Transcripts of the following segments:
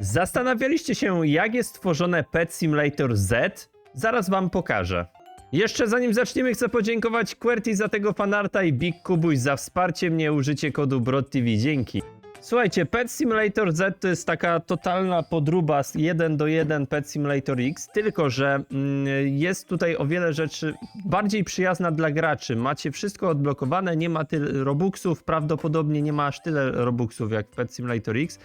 Zastanawialiście się, jak jest tworzone Pet Simulator Z? Zaraz wam pokażę. Jeszcze zanim zaczniemy, chcę podziękować QWERTY za tego fanarta i Big Kubuś za wsparcie mnie, użycie kodu BRODTV. Dzięki. Słuchajcie, Pet Simulator Z to jest taka totalna podruba z 1 do 1 Pet Simulator X, tylko że mm, jest tutaj o wiele rzeczy bardziej przyjazna dla graczy. Macie wszystko odblokowane, nie ma tyle Robuxów, prawdopodobnie nie ma aż tyle Robuxów jak w Pet Simulator X.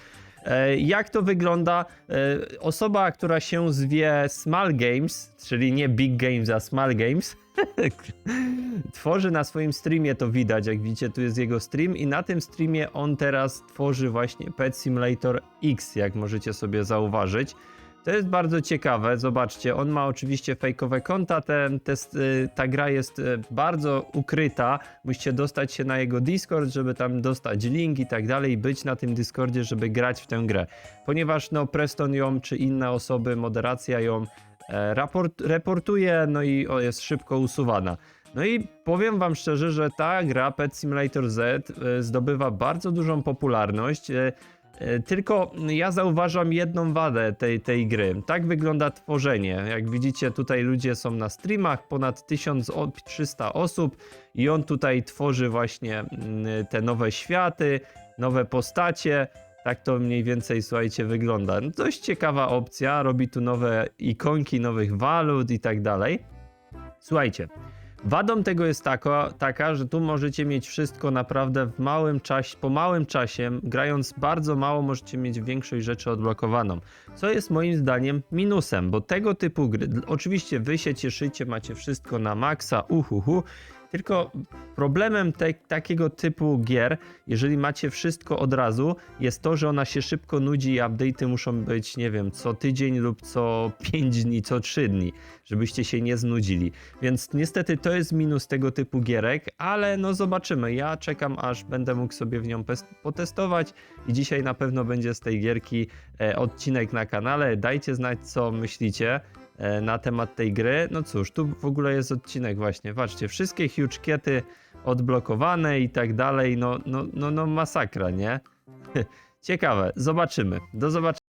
E, Jak to wygląda? E, Osoba, która się zwie Small Games, czyli nie Big Games, a Small Games, tworzy na swoim streamie, to widać, jak widzicie, tu jest jego stream i na tym streamie on teraz tworzy właśnie Pet Simulator X, jak możecie sobie zauważyć. To jest bardzo ciekawe, zobaczcie, on ma oczywiście fejkowe konta, ten, te, y, ta gra jest y, bardzo ukryta, musicie dostać się na jego Discord, żeby tam dostać link i tak dalej, być na tym Discordzie, żeby grać w tę grę. Ponieważ no Preston ją, czy inne osoby, moderacja ją e, raport, reportuje, no i o, jest szybko usuwana. No i powiem wam szczerze, że ta gra Pet Simulator Z e, zdobywa bardzo dużą popularność. E, Tylko ja zauważam jedną wadę tej, tej gry. Tak wygląda tworzenie. Jak widzicie, tutaj ludzie są na streamach, ponad 1300 osób i on tutaj tworzy właśnie mm, te nowe światy, nowe postacie. Tak to mniej więcej, słuchajcie, wygląda. No, dość ciekawa opcja, robi tu nowe ikonki nowych walut i tak dalej. Słuchajcie, wadą tego jest taka, taka, że tu możecie mieć wszystko naprawdę w małym czasie, po małym czasie, grając bardzo mało, możecie mieć większość rzeczy odblokowaną. Co jest moim zdaniem minusem, bo tego typu gry, oczywiście wy się cieszycie, macie wszystko na maksa, uhuhu, tylko problemem te, takiego typu gier, jeżeli macie wszystko od razu, jest to, że ona się szybko nudzi i update'y muszą być, nie wiem, co tydzień lub co 5 dni, co 3 dni, żebyście się nie znudzili. Więc niestety to jest minus tego typu gierek, ale no zobaczymy. Ja czekam, aż będę mógł sobie w nią potestować i dzisiaj na pewno będzie z tej gierki e, odcinek na kanale. Dajcie znać, co myślicie na temat tej gry. No cóż, tu w ogóle jest odcinek właśnie. Patrzcie, wszystkie huge kiety odblokowane i tak dalej. No, no, no, no masakra, nie? Ciekawe, zobaczymy. Do zobaczenia.